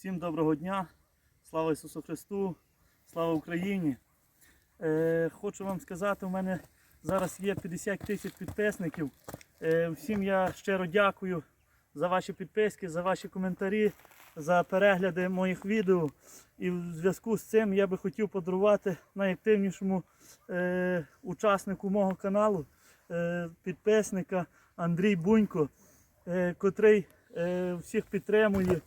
Всім доброго дня, слава Ісусу Христу, слава Україні. Е, хочу вам сказати, у мене зараз є 50 тисяч підписників. Е, всім я щиро дякую за ваші підписки, за ваші коментарі, за перегляди моїх відео. І в зв'язку з цим я би хотів подарувати найактивнішому е, учаснику мого каналу, е, підписника Андрій Бунько, е, котрий е, всіх підтримує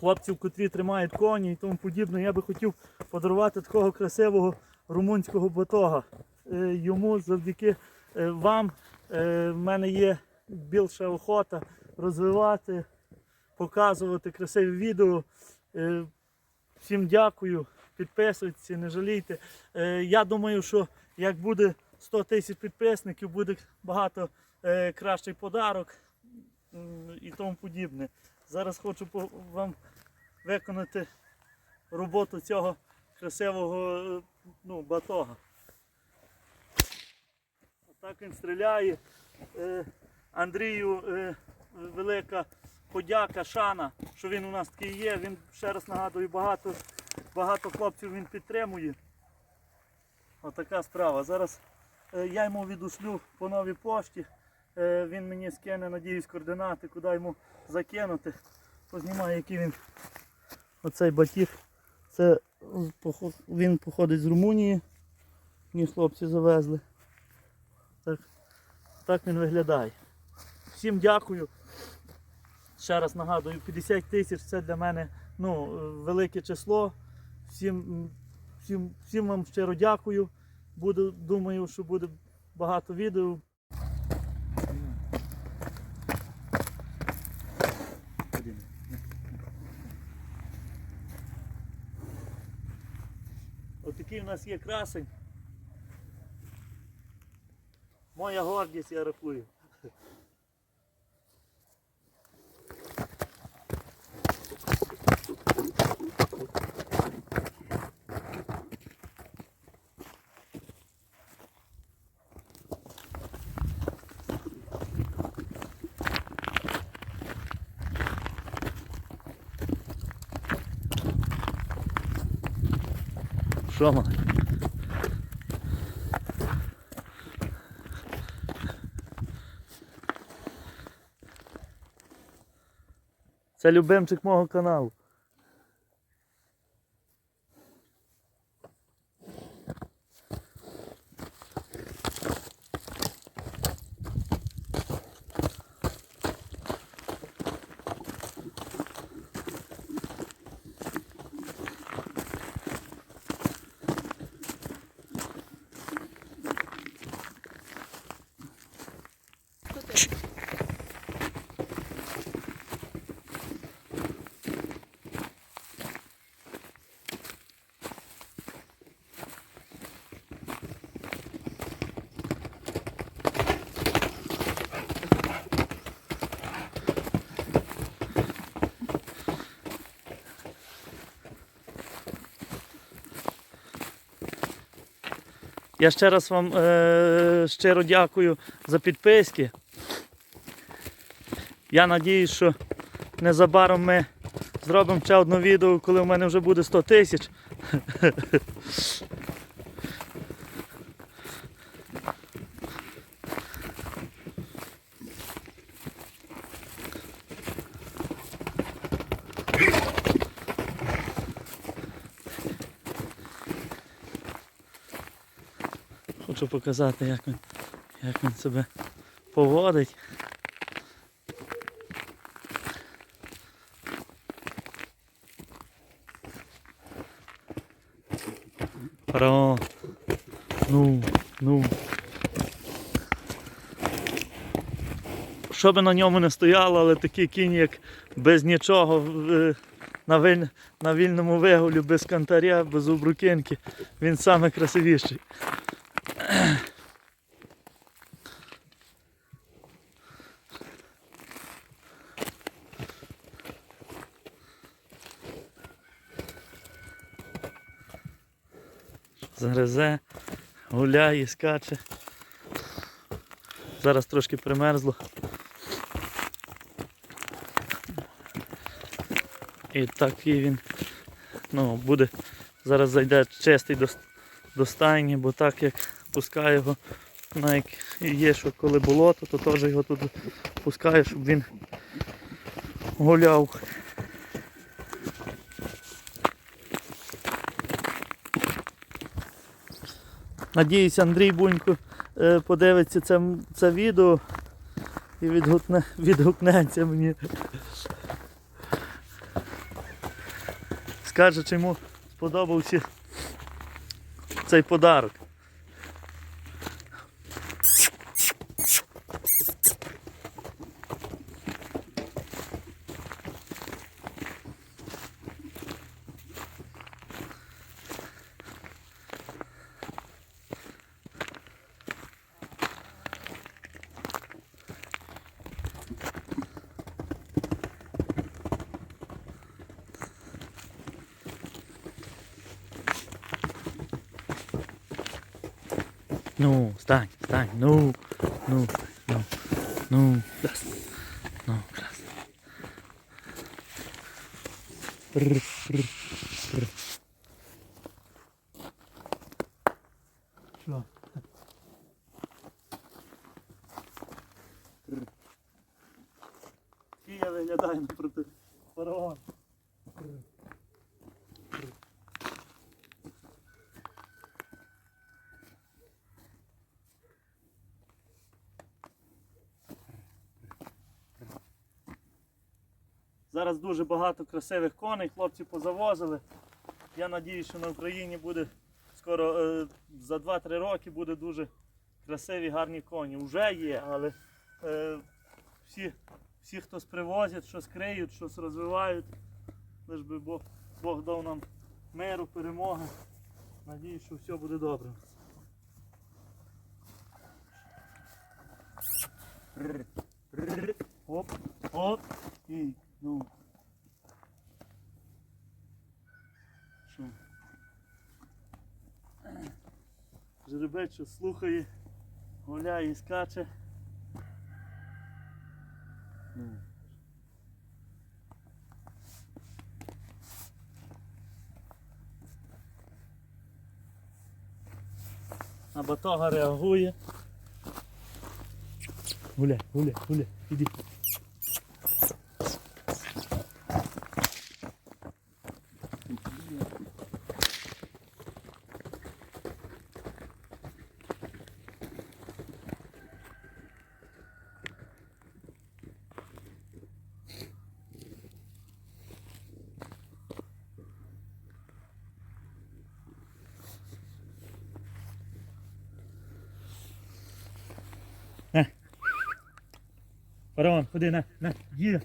хлопців, котрі тримають коні і тому подібне. Я би хотів подарувати такого красивого румунського батога. Е, Йому завдяки е, вам е, в мене є більша охота розвивати, показувати красиві відео. Всім дякую, підписуйтесь, не жалійте. Я думаю, що як буде 100 тисяч підписників, буде багато кращий подарок і тому подібне. Зараз хочу вам виконати роботу цього красивого е, ну, батога. Отак він стріляє. Е, Андрію е, велика подяка, шана, що він у нас такий є. Він ще раз нагадую, багато, багато хлопців він підтримує. Отака справа. Зараз я йому відушлю по новій пошті. Е, він мені скине, надіюсь, координати, куди йому закинути. Познімаю, який він оцей батіг. Це він походить з Румунії. Мені хлопці завезли. Так, так він виглядає. Всім дякую. Ще раз нагадую, 50 тисяч це для мене ну, велике число. Всім, всім, всім вам щиро дякую. Буду, думаю, що буде багато відео. Отакий у нас є красень. Моя гордість, я рахую. Що має? Це любимчик мого каналу. Я ще раз вам е, щиро дякую за підписки. Я сподіваюся, що незабаром ми зробимо ще одне відео, коли в мене вже буде 100 тисяч. Хочу показати, як він, як він себе поводить. Фараон. Ну, ну. Що би на ньому не стояло, але такий кінь, як без нічого, е, на, виль, на вільному вигулі, без кантаря, без обрукинки, він саме красивіший. Загризе, гуляє, скаче. Зараз трошки примерзло. І такий він ну, буде. Зараз зайде чистий до, до стайні, бо так як пускаю його, ну, як є, що коли болото, то теж його тут пускаю, щоб він гуляв. Надіюсь, Андрій Бунько е, подивиться це, це відео і відгукне, відгукнеться мені. Скаже, чи йому сподобався цей подарок. Ну, встань, встань, ну, ну, ну, ну, раз, ну, раз. Р, р. Що? Р. Який я виглядаю проти фараона. Зараз дуже багато красивих коней, хлопці позавозили. Я сподіваюся, що на Україні буде скоро е, за 2-3 роки буде дуже красиві, гарні коні. Вже є, але е, всі, всі хтось привозять, щось криють, щось розвивають. Лиш би Бог, Бог дав нам миру, перемоги. Надіюсь, що все буде добре. Оп, оп, і ну. Що? Жеребець що слухає, гуляє і скаче. Ну. На батога реагує. Гуляй, гуляй, гуляй, іди. На. Фараон, ходи, на, на, їде.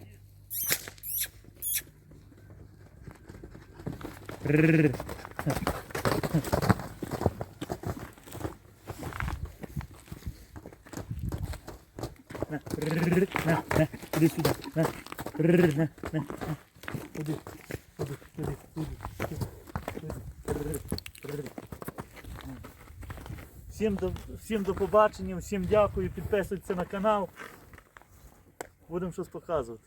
На, на, на, іди сюди, на, на, на, на, ходи. Всім до, всім до побачення, всім дякую, підписуйтесь на канал. Будемо щось показувати.